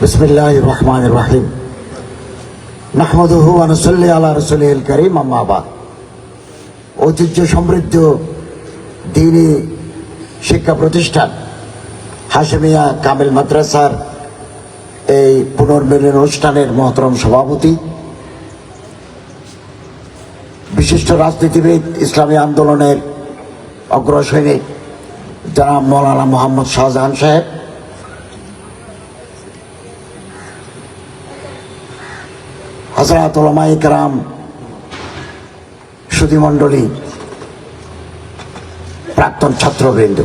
বিসমিল্লাহ রহমান রাহিম নাহমদহু আনসল্লি আল্লাহ রসুল করিম আম্মাবাদ ঐতিহ্য সমৃদ্ধ দিনী শিক্ষা প্রতিষ্ঠান হাশেমিয়া কামিল মাদ্রাসার এই পুনর্মিলন অনুষ্ঠানের মহতরম সভাপতি, বিশিষ্ট রাজনীতিবিদ, ইসলামী আন্দোলনের অগ্রসৈনিক জনাব মৌলানা মোহাম্মদ শাহজাহান সাহেব হজরত ওলামাই কারাম, সুধীমণ্ডলী, প্রাক্তন ছাত্রবৃন্দ।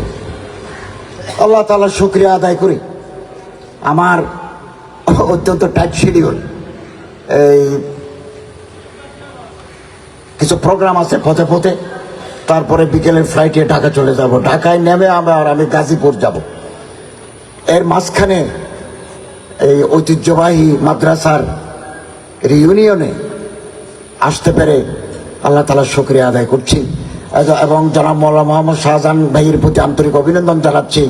আল্লাহ তালা শুক্রিয়া আদায় করি। আমার অত্যন্ত টাইট শিডিউল এই কিছু প্রোগ্রাম আছে পথে পথে। তারপরে বিকেলের ফ্লাইটে ঢাকা চলে যাব। ঢাকায় নেমে আবার আমি গাজীপুর যাব। এর মাঝখানে এই ঐতিহ্যবাহী মাদ্রাসার রিউনিয়নে আসতে পেরে আল্লাহ তালা শুক্রিয়া আদায় করছি। এবং যারা মৌলা মোহাম্মদ শাহজাহান ভাইয়ের প্রতি আন্তরিক অভিনন্দন জানাচ্ছি।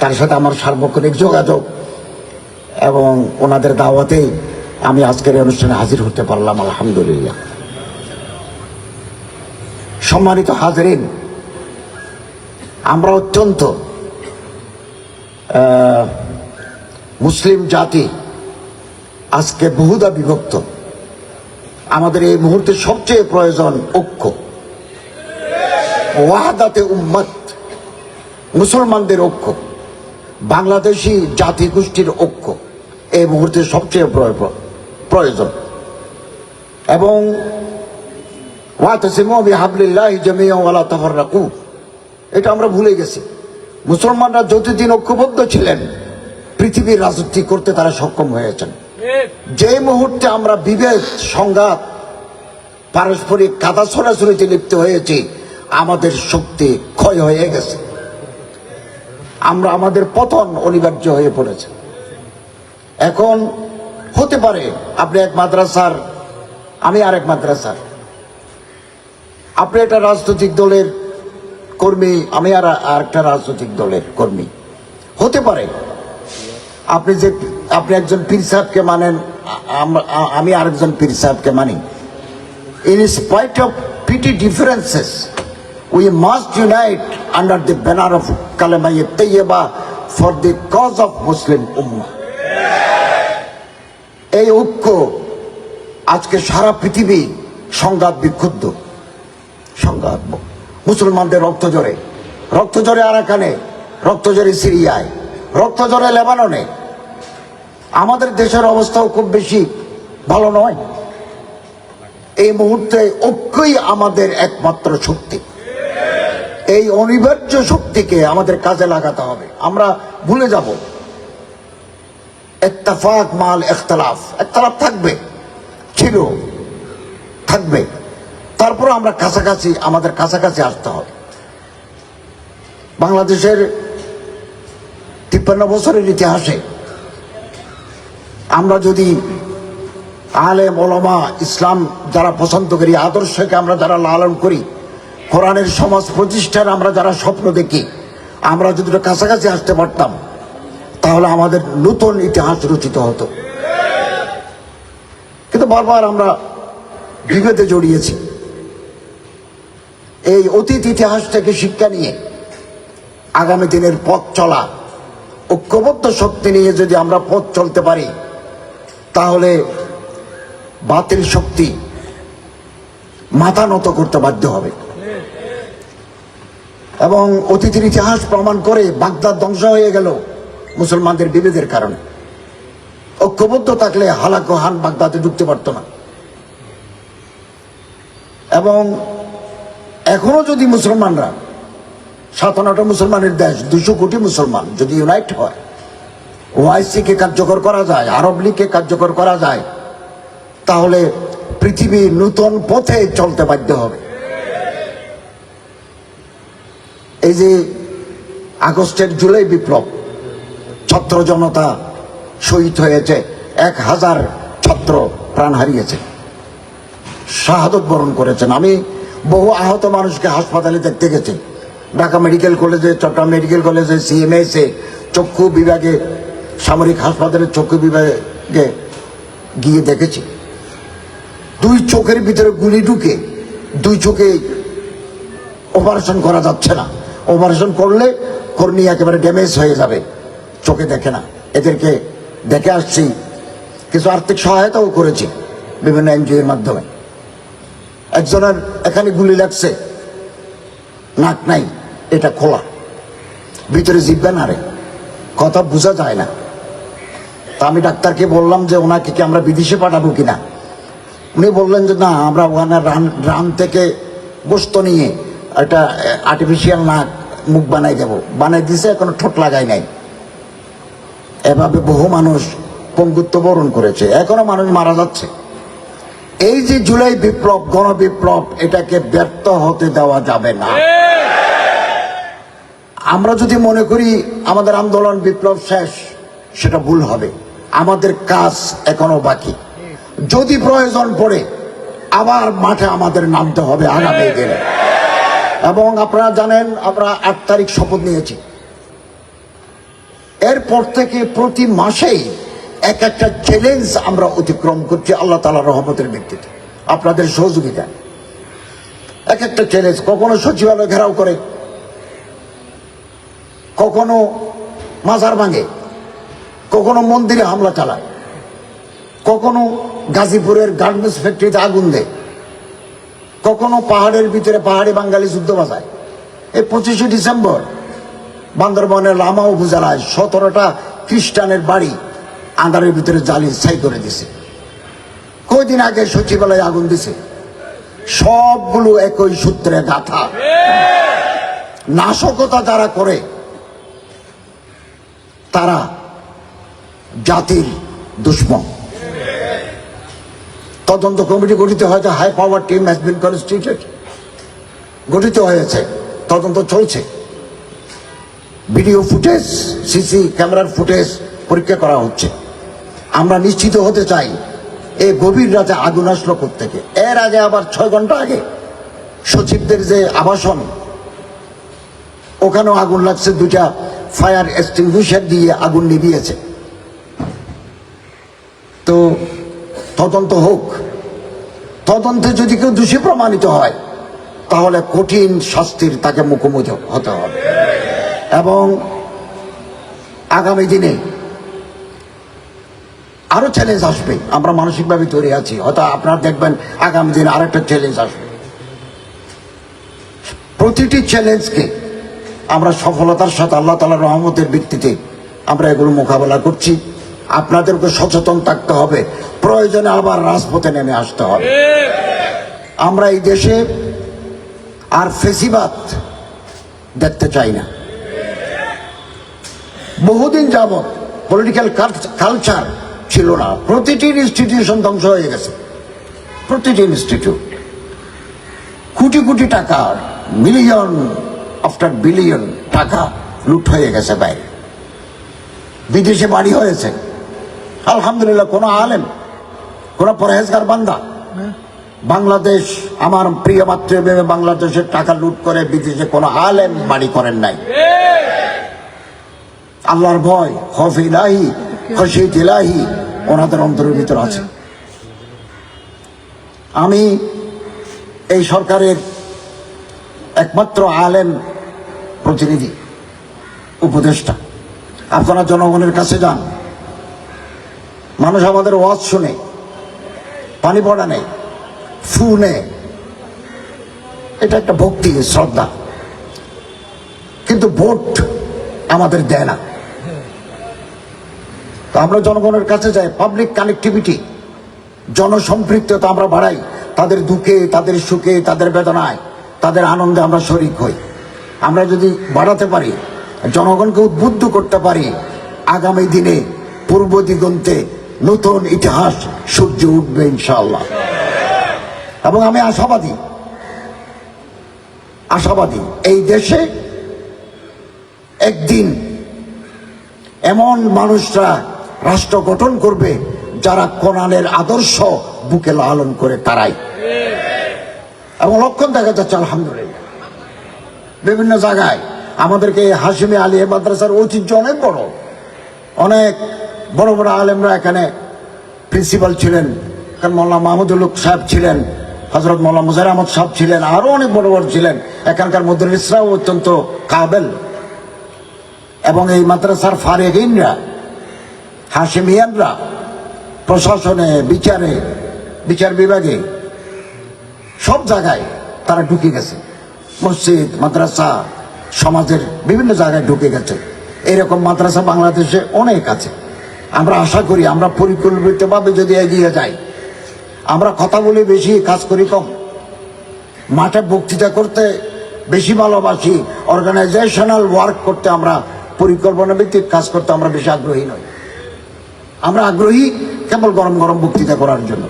তার সাথে আমার সার্বক্ষণিক যোগাযোগ এবং ওনাদের দাওয়াতেই আমি আজকের অনুষ্ঠানে হাজির হতে পারলাম, আলহামদুলিল্লাহ। সম্মানিত হাজরিন, আমরা অত্যন্ত মুসলিম জাতি আজকে বহুদা বিভক্ত। আমাদের এই মুহূর্তে সবচেয়ে প্রয়োজন ঐক্য। ওয়াহাদাতে উম্মত, মুসলমানদের ঐক্য, বাংলাদেশি জাতি গোষ্ঠীর ঐক্য, এই মুহূর্তে সবচেয়ে প্রয়- প্রয়োজন। এবং তাফাররাকু, এটা আমরা ভুলে গেছি। মুসলমানরা যতদিন ঐক্যবদ্ধ ছিলেন, পৃথিবীর রাজনীতি করতে তারা সক্ষম হয়েছেন। যে মুহূর্তে আমরা বিভেদ সংঘাত, পারস্পরিক কাদা ছড়াছড়িতে লিপ্ত হয়েছি, আমাদের শক্তি ক্ষয় হয়ে গেছে। আমরা আমাদের পতন অনিবার্য হয়ে পড়েছে। এখন হতে পারে, আপনি এক মাদ্রাসার, আমি আরেক মাদ্রাসার। আপনি একটা রাজনৈতিক দলের কর্মী, আমি আর আরেকটা রাজনৈতিক দলের কর্মী। হতে পারে আপনি যে, আপনি একজন পীর সাহেবকে মানেন, আম- আরেকজন পীর সাহেবকে মানি। In spite of petty differences we must unite under the banner of কালেমাই Taiyaba for the cause of Muslim উম্মা এই ঐক্য আজকে সারা পৃথিবী সংঘাত বিক্ষুব্ধ। সংঘাত মুসলমানদের রক্ত জড়ে রক্ত জড়ে আরাকানে, রক্ত জড়ে সিরিয়ায়। রক্ত জড়ে লেবাননে। আমাদের দেশের অবস্থাও খুব বেশি ভালো নয়। এই মুহূর্তে ঐক্যই আমাদের একমাত্র শক্তি। এই অনিবার্য শক্তিকে আমাদের কাজে লাগাতে হবে। আমরা ভুলে যাব। ইত্তেফাক মাল একতলাফ একতলাফ থাকবে। ছিল। থাকবে। তারপরে আমরা কাছাকাছি, আমাদের কাছাকাছি আসতে হবে। বাংলাদেশের তিপ্পান্ন বছরের ইতিহাসে আমরা যদি আলেম, ওলমা, ইসলাম যারা পছন্দ করি, আদর্শকে আমরা যারা লালন করি, কোরআনের সমাজ প্রতিষ্ঠার আমরা যারা স্বপ্ন দেখি, আমরা যদি কাছাকাছি আসতে পারতাম, তাহলে আমাদের নতুন ইতিহাস রচিত হতো। কিন্তু বারবার আমরা বিভেদে জড়িয়েছি। এই অতীত ইতিহাস থেকে শিক্ষা নিয়ে আগামী দিনের পথ চলা ঐক্যবদ্ধ শক্তি নিয়ে যদি আমরা পথ চলতে পারি, তাহলে বাতিল শক্তি মাথা নত করতে বাধ্য হবে। এবং অতীতের ইতিহাস প্রমাণ করে বাগদাদ ধ্বংস হয়ে গেল মুসলমানদের বিভেদের কারণে। ঐক্যবদ্ধ থাকলে হালাক হান বাগদাদে ঢুকতে পারতো না। এবং এখনও যদি মুসলমানরা সাতান্নটা মুসলমানের দেশ দুশো কোটি মুসলমান যদি ইউনাইট হয়। ওআইসি কে কার্যকর করা যায়, আরব লীগকে কার্যকর করা যায়, তাহলে পৃথিবী নূতন পথে চলতে বাধ্য হবে। এই যে আগস্টের জুলাই বিপ্লব, ছাত্র জনতা শহীদ হয়েছে, এক হাজার ছাত্র প্রাণ হারিয়েছে। শাহাদত বরণ করেছেন। আমি বহু আহত মানুষকে হাসপাতালে দেখতে গেছি। ঢাকা মেডিকেল কলেজে, চট্টগ্রাম মেডিকেল কলেজে সিএমএসে চক্ষু বিভাগে, সামরিক হাসপাতালের চক্ষু বিভাগে গিয়ে দেখেছি। দুই চোখের ভিতরে গুলি ঢুকে দুই চোখে অপারেশন করা যাচ্ছে না। অপারেশন করলে কর্মী একেবারে ড্যামেজ হয়ে যাবে, চোখে দেখে না। এদেরকে দেখে আসছি, কিছু আর্থিক সহায়তাও করেছি বিভিন্ন এনজিওর মাধ্যমে। একজনের এখানে গুলি লাগছে, নাক নাই। এটা খোলা। ভিতরে জিব্বা নারে কথা বোঝা যায় না। তা আমি ডাক্তারকে বললাম যে ওনাকে কি আমরা বিদেশে পাঠাবো কিনা? উনি বললেন যে না, আমরা ওখানে রান রান থেকে গোস্ত নিয়ে একটা আর্টিফিশিয়াল নাক, মুখ বানাই দেব। বানাই দিছে, এখনও ঠোঁট লাগাই নাই। এভাবে বহু মানুষ পঙ্গুত্ব বরণ করেছে। এখনও মানুষ মারা যাচ্ছে। এই যে জুলাই বিপ্লব, গণবিপ্লব, এটাকে ব্যর্থ হতে দেওয়া যাবে না। আমরা যদি মনে করি আমাদের আন্দোলন, বিপ্লব শেষ, সেটা ভুল হবে। আমাদের কাজ এখনও বাকি। যদি প্রয়োজন পড়ে, আবার মাঠে আমাদের নামতে হবে আগামী দিনে। এবং আপনারা জানেন, আমরা আট তারিখ শপথ নিয়েছি। এরপর থেকে প্রতি মাসেই এক একটা চ্যালেঞ্জ আমরা অতিক্রম করছি আল্লাহ তালা রহমতের ভিত্তিতে। আপনাদের সহযোগিতা এক একটা চ্যালেঞ্জ কখনো সচিবালয় ঘেরাও করে কখনো মাজার ভাঙে কখনো মন্দিরে হামলা চালায় কখনো গাজীপুরের গার্মেন্টস ফ্যাক্টরিতে আগুন দেয় কখনো পাহাড়ের ভিতরে পাহাড়ি বাঙালি যুদ্ধ বাজায়। এই পঁচিশে ডিসেম্বর বান্দরবনের লামা উপজেলায় সতেরোটা খ্রিস্টানের বাড়ি আন্ধারের ভিতরে জালি ছাই করে দিছে। কয়দিন আগে সচিবালয়ে আগুন দিছে। সবগুলো একই সূত্রে গাথা। নাশকতা যারা করে তারা জাতির দুশ্মন। তদন্ত কমিটি গঠিত হয়েছে high power team has been constituted গঠিত হয়েছে, তদন্ত চলছে। ভিডিও ফুটেজ, সিসি ক্যামেরার ফুটেজ পরীক্ষা করা হচ্ছে। আমরা নিশ্চিত হতে চাই, এই গভীর রাতে আগুন আসলো থেকে এর আগে আবার ছয় ঘণ্টা আগে সচিবদের যে আবাসন, ওখানেও আগুন লাগছে দুটা ফায়ার এক্সটিংগুইশার দিয়ে আগুন নিভিয়েছে। তো তদন্ত হোক। তদন্তে যদি কেউ দোষী প্রমাণিত হয়, তাহলে কঠিন শাস্তির তাকে মুখোমুখি হতে হবে। এবং আগামী দিনে আরও চ্যালেঞ্জ আসবে। আমরা মানসিকভাবে তৈরি আছি। হয়তো আপনারা দেখবেন আগামী দিনে আরেকটা চ্যালেঞ্জ আসবে। প্রতিটি চ্যালেঞ্জকে আমরা সফলতার সাথে আল্লাহ তালার রহমতের ভিত্তিতে আমরা এগুলো মোকাবেলা করছি। আপনাদেরকে সচেতন থাকতে হবে। প্রয়োজনে আবার রাজপথে নেমে আসতে হবে। আমরা এই দেশে আর ফেসিবাদ দেখতে চাই না। বহুদিন যাবৎ পলিটিক্যাল কালচার ছিল না। প্রতিটি ইনস্টিটিউশন ধ্বংস হয়ে গেছে। প্রতিটি ইনস্টিটিউট কোটি কোটি টাকা মিলিয়ন আফটার বিলিয়ন টাকা লুট হয়ে গেছে বাইরে। বিদেশে বাড়ি হয়েছে। আলহামদুলিল্লাহ কোনো আলেম কোন পরহেজগার বান্দা। বাংলাদেশ আমার প্রিয় মাতৃভূমি বাংলাদেশের টাকা লুট করে বিদেশে কোনো আলেম বাড়ি করেন নাই। আল্লাহর ভয় খফ ইলাহি খসিদ ইলাহি ওনাদের অন্তরের ভিতর আছে। আমি এই সরকারের একমাত্র আলেম প্রতিনিধি, উপদেষ্টা, আপনারা জনগণের কাছে যান। মানুষ আমাদের ওয়াজ শুনে, পানি পড়া নেই ফু এটা একটা ভক্তি, শ্রদ্ধা। কিন্তু ভোট আমাদের দেয় না। তো আমরা জনগণের কাছে যাই পাবলিক কানেক্টিভিটি জনসম্পৃক্ততা আমরা বাড়াই। তাদের দুঃখে, তাদের সুখে, তাদের বেদনায়, তাদের আনন্দে আমরা শরিক হই। আমরা যদি বাড়াতে পারি, জনগণকে উদ্বুদ্ধ করতে পারি, আগামী দিনে পূর্ব দিগন্তে নতুন ইতিহাস সূর্য উঠবে ইনশাআল্লাহ। এবং আমি আশাবাদী আশাবাদী, এই দেশে একদিন এমন মানুষরা রাষ্ট্র গঠন করবে যারা কোরআনের আদর্শ বুকে লালন করে তারাই। এবং লক্ষণ দেখা যাচ্ছে, আলহামদুলিল্লাহ। বিভিন্ন জায়গায়। আমাদেরকে হাসিমে আলী মাদ্রাসার ঐতিহ্য অনেক বড়। অনেক বড় বড় আলেমরা এখানে প্রিন্সিপাল ছিলেন মোল্লা মাহমুদুল সাহেব ছিলেন হজরত মোল্লা মুজার আহমদ সাহেব ছিলেন আরও অনেক বড় বড় ছিলেন। এখানকার মদরিসরাও অত্যন্ত কাবেল। এবং এই মাদ্রাসার ফারেগিনরা হাসিমিয়ানরা প্রশাসনে, বিচারে, বিচার বিভাগে, সব জায়গায় তারা ঢুকে গেছে। মসজিদ, মাদ্রাসা, সমাজের বিভিন্ন জায়গায় ঢুকে গেছে। এরকম মাদ্রাসা বাংলাদেশে অনেক আছে। আমরা আশা করি আমরা পরিকল্পিতভাবে যদি এগিয়ে যাই, আমরা কথা বলি বেশি কাজ করি কম। মাঠে বক্তৃতা করতে বেশি ভালোবাসি। অর্গানাইজেশনাল ওয়ার্ক করতে আমরা পরিকল্পনা ভিত্তিক কাজ করতে আমরা বেশি আগ্রহী নই। আমরা আগ্রহী কেবল গরম গরম বক্তৃতা করার জন্য।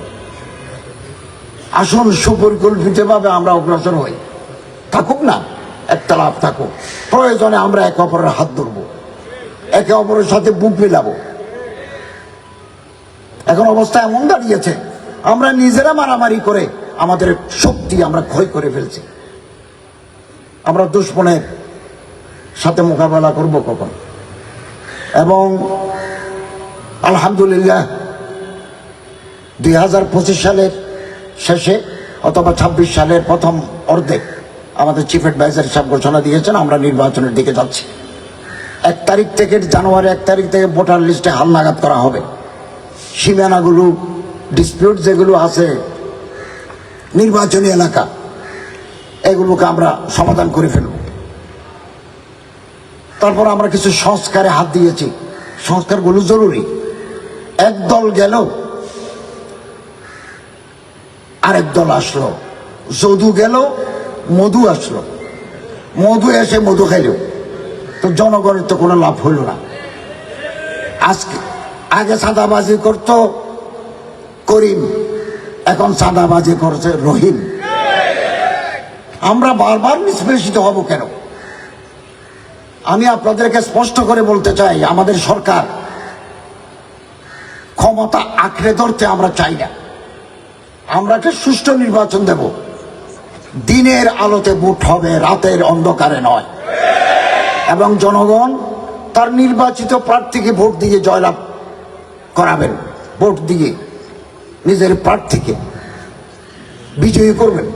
আসল সুপরিকল্পিতভাবে আমরা অগ্রসর হই। থাকুক না, একটা লাভ থাকুক। প্রয়োজনে আমরা একে অপরের হাত ধরবো, একে অপরের সাথে বুক মিলাবো। এখন অবস্থা এমন দাঁড়িয়েছে, আমরা নিজেরা মারামারি করে আমাদের শক্তি আমরা ক্ষয় করে ফেলছি। আমরা দুশ্মনের সাথে মোকাবেলা করব কখন? এবং আলহামদুলিল্লাহ, দুই হাজার পঁচিশ সালের শেষে অথবা ছাব্বিশ সালের প্রথম অর্ধেক আমাদের চিফ অ্যাডভাইজার সাহেব ঘোষণা দিয়েছেন, আমরা নির্বাচনের দিকে যাচ্ছি। এক তারিখ থেকে জানুয়ারি এক তারিখ থেকে ভোটার লিস্টে হালনাগাদ করা হবে। সীমানাগুলো ডিসপিউট যেগুলো আছে, নির্বাচনী এলাকা, এগুলোকে আমরা সমাধান করে ফেলব। তারপর আমরা কিছু সংস্কারে হাত দিয়েছি। সংস্কারগুলো জরুরি। এক দল গেল, আরেক দল আসলো। যদু গেল মধু আসলো। মধু এসে মধু খাইল। তো জনগণের তো কোনো লাভ হইল না। আজকে, আগে সাদাবাজি করত করিম, এখন সাদাবাজি করছে রহিম। আমরা বারবার নিষ্পেষিত হব কেন? আমি আপনাদেরকে স্পষ্ট করে বলতে চাই, আমাদের সরকার ক্ষমতা আঁকড়ে ধরতে আমরা চাই না। আমরা একটা সুষ্ঠু নির্বাচন দেব। দিনের আলোতে ভোট হবে, রাতের অন্ধকারে নয়। এবং জনগণ তার নির্বাচিত প্রার্থীকে ভোট দিয়ে জয়লাভ করাবেন, ভোট দিয়ে নিজের প্রার্থীকে বিজয়ী করবেন।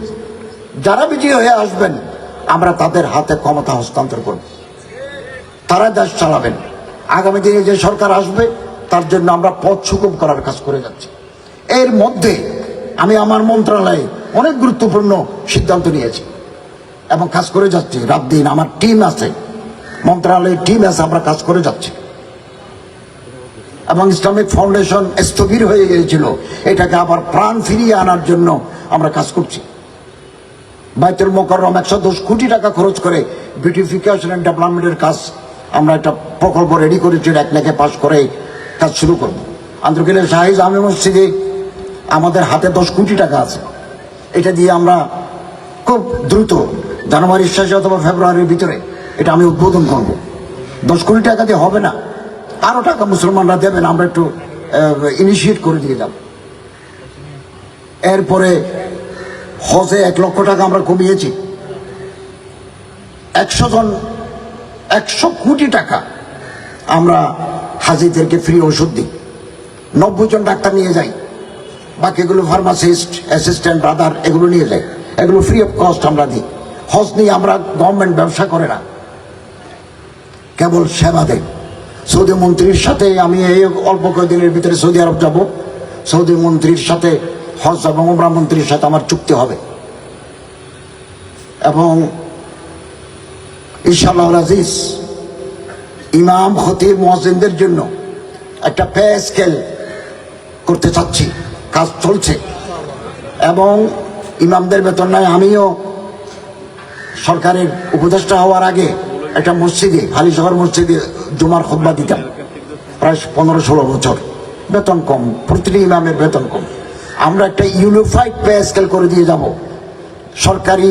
যারা বিজয়ী হয়ে আসবেন, আমরা তাদের হাতে ক্ষমতা হস্তান্তর করব। তারা দেশ চালাবেন। আগামী দিনে যে সরকার আসবে, তার জন্য আমরা পথ সুগম করার কাজ করে যাচ্ছি। এর মধ্যে আমি আমার মন্ত্রণালয়ে অনেক গুরুত্বপূর্ণ সিদ্ধান্ত নিয়েছি। এবং কাজ করে যাচ্ছি। রাত দিন আমার টিম আছে। মন্ত্রণালয়ের টিম আছে, আমরা কাজ করে যাচ্ছি। এবং ইসলামিক ফাউন্ডেশন স্থবির হয়ে গিয়েছিল। এটাকে আবার প্রাণ ফিরিয়ে আনার জন্য আমরা কাজ করছি। বাইতুল মোকাররম একশো দশ কোটি টাকা খরচ করে বিউটিফিকেশন অ্যান্ড ডেভেলপমেন্টের কাজ আমরা একটা প্রকল্প রেডি করেছি, এক লেখে পাস করে কাজ শুরু করব। আন্তর্কিলের শাহিজ আমি মসজিদে আমাদের হাতে দশ কোটি টাকা আছে। এটা দিয়ে আমরা খুব দ্রুত জানুয়ারির শেষে অথবা ফেব্রুয়ারির ভিতরে এটা আমি উদ্বোধন করব। দশ কোটি টাকা দিয়ে হবে না। আরও টাকা মুসলমানরা দেবেন, আমরা একটু ইনিশিয়েট করে দিয়ে যাব। এরপরে হজে এক লক্ষ টাকা আমরা কমিয়েছি। একশো জন, একশো কোটি টাকা আমরা হাজিদেরকে ফ্রি ওষুধ দিই। নব্বই জন ডাক্তার নিয়ে যাই। বাকিগুলো ফার্মাসিস্ট অ্যাসিস্ট্যান্ট ব্রাদার এগুলো নিয়ে যায়। এগুলো ফ্রি অফ কস্ট আমরা দিই। হজ নিয়ে আমরা গভর্নমেন্ট ব্যবসা করে না। কেবল সেবা দেয় সৌদি মন্ত্রীর সাথে আমি এই অল্প কয়েকদিনের ভিতরে সৌদি আরব যাব। সৌদি মন্ত্রীর সাথে হজ এবং উমরা মন্ত্রীর সাথে আমার চুক্তি হবে। এবং ইনশাল্লাহ আজিজ, ইমাম, খতিব মহাজিনদের জন্য একটা পে স্কেল করতে চাচ্ছি। কাজ চলছে। এবং ইমামদের বেতন নয় আমিও সরকারের উপদেষ্টা হওয়ার আগে একটা মসজিদে হালিশহর মসজিদে জুমার খোদবা দিতাম। প্রায় পনেরো ষোলো বছর। বেতন কম, প্রতিটি ইমামের বেতন কম। আমরা একটা ইউনিফাইড পে স্কেল করে দিয়ে যাব। সরকারি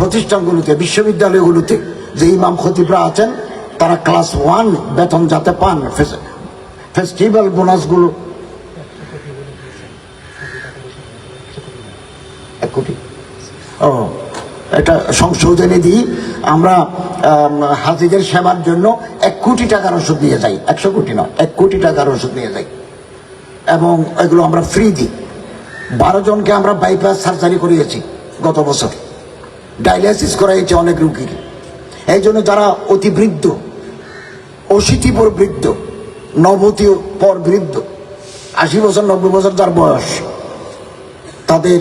প্রতিষ্ঠানগুলোতে, বিশ্ববিদ্যালয়গুলোতে যে ইমাম খতিবরা আছেন, তারা ক্লাস ওয়ান বেতন যাতে পান। ফেস্টিভ্যাল বোনাসগুলো এক কোটি ও এটা সংশোধনী দিই আমরা আম, হাজিদের সেবার জন্য এক কোটি টাকার ওষুধ নিয়ে যাই একশো কোটি নয় এক কোটি টাকার ওষুধ নিয়ে যাই। এবং এগুলো আমরা ফ্রি দিই। বারো জনকে আমরা বাইপাস সার্জারি করিয়েছি গত বছর। ডায়ালিসিস করাইছি অনেক রুগীর। এই জন্য যারা অতি বৃদ্ধ অশীতি পর বৃদ্ধ নবতী পর বৃদ্ধ আশি বছর নব্বই বছর যার বয়স তাদের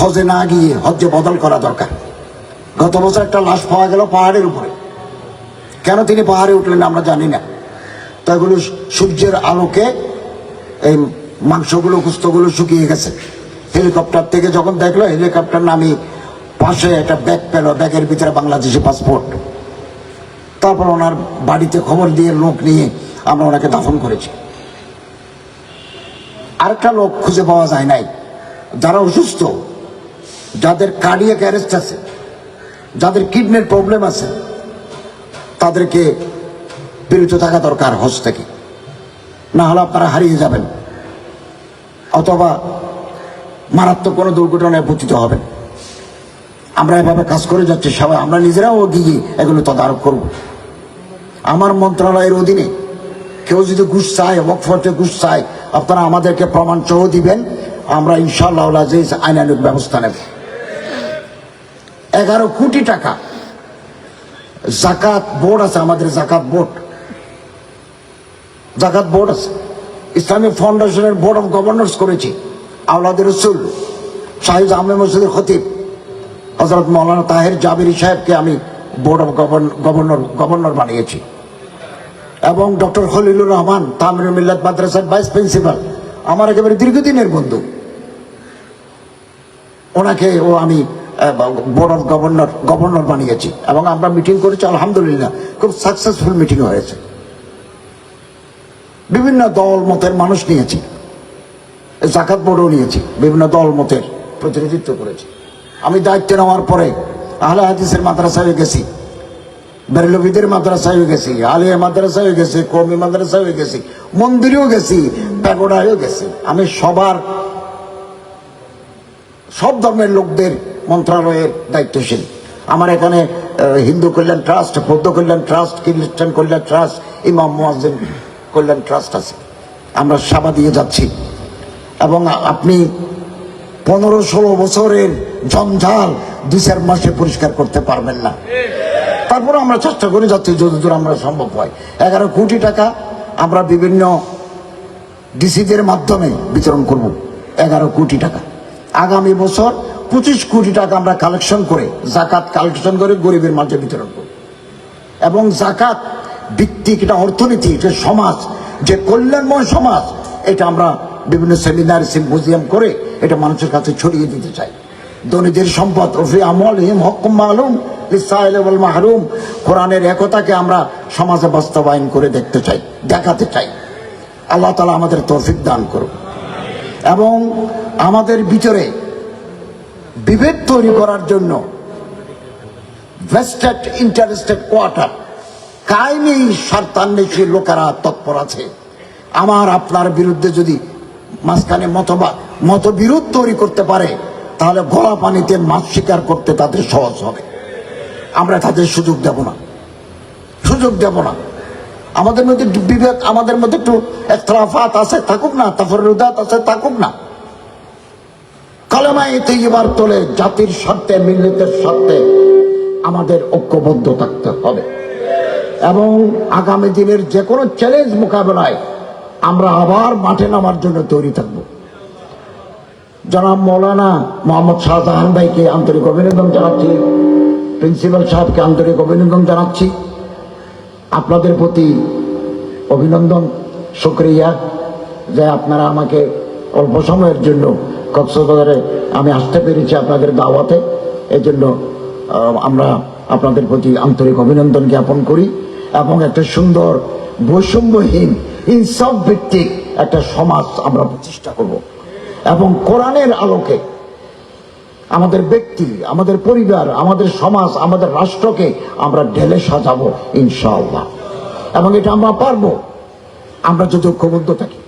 হজে না গিয়ে হজ্জে বদল করা দরকার। গত বছর একটা লাশ পাওয়া গেল পাহাড়ের উপরে। কেন তিনি পাহাড়ে উঠলেন আমরা জানি না। তো এগুলো সূর্যের আলোকে এই মাংসগুলো কুস্তগুলো শুকিয়ে গেছে। হেলিকপ্টার থেকে যখন দেখল, হেলিকপ্টার নামি পাশে একটা ব্যাগ পেল, ব্যাগের ভিতরে বাংলাদেশি পাসপোর্ট। তারপর ওনার বাড়িতে খবর দিয়ে লোক নিয়ে আমরা ওনাকে দাফন করেছি। আরেকটা লোক খুঁজে পাওয়া যায় নাই। যারা অসুস্থ, যাদের কার্ডিয়াক অ্যারেস্ট আছে যাদের কিডনির প্রবলেম আছে, তাদেরকে বিরত থাকা দরকার হজ থেকে। না হলে আপনারা হারিয়ে যাবেন। অথবা মারাত্মক কোনো দুর্ঘটনায় পতিত হবেন। আমরা এভাবে কাজ করে যাচ্ছি, সবাই আমরা নিজেরাও গিয়ে এগুলো তদারক করব। আমার মন্ত্রণালয়ের অধীনে কেউ যদি ঘুষ চায় ওয়াকফতে ঘুষ চায়, আপনারা আমাদেরকে প্রমাণ সহ দিবেন, আমরা ইনশাআল্লাহ আজিজ আইনানুক ব্যবস্থা নেব। এগারো কোটি টাকা। জাকাত বোর্ড আছে, আমাদের জাকাত বোর্ড। জাকাত বোর্ড আছে। ইসলামিক ফাউন্ডেশনের বোর্ড অফ গভর্নর্স করেছি, আওলাদের রসুল শাহিদ আহমেদ মসজিদের খতিব হজরত মৌলানা তাহের জাবিরি সাহেবকে আমি বোর্ড অফ গভর্নর গভর্নর বানিয়েছি। এবং ডক্টর খলিলুর রহমান, তামির মিল্লাত মাদ্রাসার ভাইস প্রিন্সিপাল, আমার একেবারে দীর্ঘদিনের বন্ধু। ওনাকে ও আমি বোর্ড অফ গভর্নর গভর্নর বানিয়েছি। এবং আমরা মিটিং করেছি, আলহামদুলিল্লাহ, খুব সাকসেসফুল মিটিং হয়েছে। বিভিন্ন দল মতের মানুষ নিয়েছি। জাকাত বোর্ডও নিয়েছি, বিভিন্ন দল মতের প্রতিনিধিত্ব করেছি। আমি দায়িত্ব নেওয়ার পরে আহলে হাদিসের মাদ্রাসায় গেছি। বেরলবিদের মাদ্রাসায় গেছি, আলিয়া মাদ্রাসায় গেছি কমি মাদ্রাসায় গেছি, মন্দিরেও গেছি, প্যাগোডায়ও গেছি। আমি সবার, সব ধর্মের লোকদের মন্ত্রণালয়ের দায়িত্বশীল। আমার এখানে হিন্দু কল্যাণ ট্রাস্ট, বৌদ্ধ কল্যাণ ট্রাস্ট, খ্রিস্টান কল্যাণ ট্রাস্ট, ইমাম মুয়াজ্জিন কল্যাণ ট্রাস্ট আছে। আমরা সেবা দিয়ে যাচ্ছি। এবং আপনি পনেরো ষোলো বছরের জঞ্জাল দুই চার মাসে পরিষ্কার করতে পারবেন না। তারপরে আমরা চেষ্টা করে যাচ্ছি যতদূর আমরা সম্ভব হয়। এগারো কোটি টাকা আমরা বিভিন্ন ডিসিদের মাধ্যমে বিতরণ করব। এগারো কোটি টাকা। আগামী বছর পঁচিশ কোটি টাকা আমরা কালেকশন করে, জাকাত কালেকশন করে গরিবের মাঝে বিতরণ করব এবং জাকাত ভিত্তিক এটা অর্থনীতি, এটা সমাজ, যে কল্যাণময় সমাজ, এটা আমরা বিভিন্ন সেমিনার, সিম্পোজিয়াম করে এটা মানুষের কাছে ছড়িয়ে দিতে চাই। ধনীদের সম্পদ রফি আমল হিম হকুম মালুম মাহরুম, কোরআনের একতাকে আমরা সমাজে বাস্তবায়ন করে দেখতে চাই, দেখাতে চাই। আল্লাহ তালা আমাদের তৌফিক দান করুন এবং আমাদের ভিতরে বিভেদ তৈরি করার জন্য ভেস্টেড ইন্টারেস্টেড কোয়ার্টার কায়েমি স্বার্থান্বেষী লোকেরা তৎপর আছে। আমার, আপনার বিরুদ্ধে যদি মাঝখানে মতবাদ মতবিরোধ তৈরি করতে পারে, তাহলে গলা পানিতে মাছ শিকার করতে তাদের সহজ হবে। আমরা তাদের সুযোগ দেব না। সুযোগ দেব না। আমাদের মধ্যে বিভেদ, আমাদের মধ্যে একটু একতলাফাত আছে, থাকুক না তাফরুদাত আছে, থাকুক না। কালেমায় তৈবার তোলে জাতির স্বার্থে, মিল্লিতের স্বার্থে আমাদের ঐক্যবদ্ধ থাকতে হবে। এবং আগামী দিনের যে কোনো চ্যালেঞ্জ মোকাবেলায় আমরা আবার মাঠে নামার জন্য তৈরি থাকব। জনাব মৌলানা মোহাম্মদ শাহজাহান ভাইকে আন্তরিক অভিনন্দন জানাচ্ছি, প্রিন্সিপাল সাহেবকে আন্তরিক অভিনন্দন জানাচ্ছি। আপনাদের প্রতি অভিনন্দন, শুক্রিয়া যে আপনারা আমাকে অল্প সময়ের জন্য কক্সবাজারে আমি আসতে পেরেছি আপনাদের দাওয়াতে। এই জন্য আমরা আপনাদের প্রতি আন্তরিক অভিনন্দন জ্ঞাপন করি এবং একটা সুন্দর বৈষম্যহীন, ইনসাফ ভিত্তিক একটা সমাজ আমরা প্রতিষ্ঠা করব। এবং কোরআনের আলোকে আমাদের ব্যক্তি, আমাদের পরিবার, আমাদের সমাজ, আমাদের রাষ্ট্রকে আমরা ঢেলে সাজাবো ইনশাআল্লাহ। এবং এটা আমরা পারব। আমরা যদি ঐক্যবদ্ধ থাকি।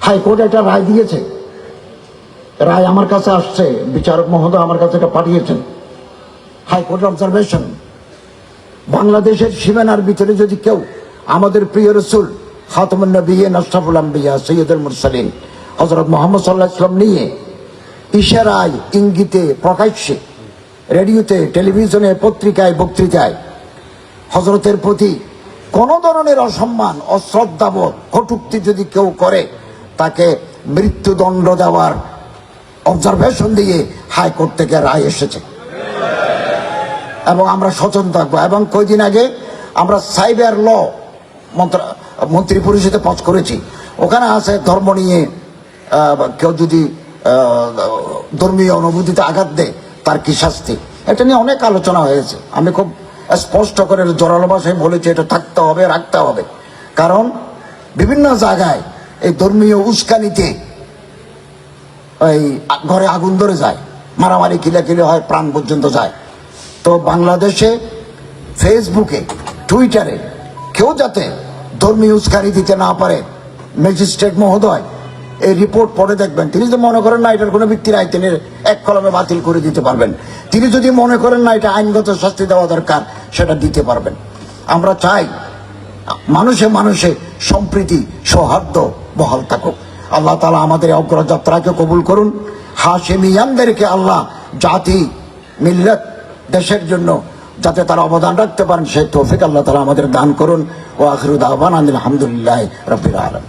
হাইকোর্ট একটা রায় দিয়েছে। রায় আমার কাছে আসছে, বিচারক মহোদয় আমার কাছে এটা পাঠিয়েছেন। হাইকোর্ট অবজারভেশন বাংলাদেশের সীমানার ভিতরে যদি কেউ আমাদের প্রিয় রসুল খাতমুন নবীন আশরাফুল আম্বিয়া, সৈয়দুল মুরসালিন হজরত মোহাম্মদ সাল্লাহ ইসলাম নিয়ে ইশারায়, ইঙ্গিতে প্রকাশ্যে, রেডিওতে, টেলিভিশনে, পত্রিকায়, বক্তৃতায় হজরতের প্রতি কোন ধরনের অসম্মান অশ্রদ্ধাবোধ কটুক্তি যদি কেউ করে, তাকে মৃত্যুদণ্ড দেওয়ার অবজারভেশন দিয়ে হাইকোর্ট থেকে রায় এসেছে। এবং আমরা সচেতন থাকব। এবং কয়দিন আগে আমরা সাইবার ল মন্ত্রী পরিষদে পাস করেছি। ওখানে আছে ধর্ম নিয়ে কেউ যদি ধর্মীয় অনুভূতিতে আঘাত দেয়, তার কি শাস্তি? এটা নিয়ে অনেক আলোচনা হয়েছে। আমি খুব স্পষ্ট করে জোরালো ভাষায় বলেছি, এটা থাকতে হবে, রাখতে হবে। কারণ বিভিন্ন জায়গায় এই ধর্মীয় উস্কানিতে এই ঘরে আগুন ধরে যায়। মারামারি কিলাকিলি হয়, প্রাণ পর্যন্ত যায়। তো বাংলাদেশে ফেসবুকে টুইটারে কেউ যাতে ধর্মীয় উস্কানি দিতে না পারে ম্যাজিস্ট্রেট মহোদয়, এই রিপোর্ট পড়ে দেখবেন। তিনি যদি মনে করেন না, এটার কোনো ব্যক্তি নাই, তিনি এক কলমে বাতিল করে দিতে পারবেন। তিনি যদি মনে করেন না, এটা আইনগত শাস্তি দেওয়া দরকার, সেটা দিতে পারবেন। আমরা চাই, মানুষে মানুষে সম্প্রীতি, সৌহার্দ্য বহাল থাকুক। আল্লাহ তালা আমাদের অগ্রযাত্রাকে কবুল করুন। হাশেমিয়ানদেরকে আল্লাহ জাতি, মিল্লত, দেশের জন্য যাতে তারা অবদান রাখতে পারেন, সেই তৌফিক আল্লাহ তালা আমাদের দান করুন। ও আখরুদ আহবান আলহামদুলিল্লাহ রবিল আলম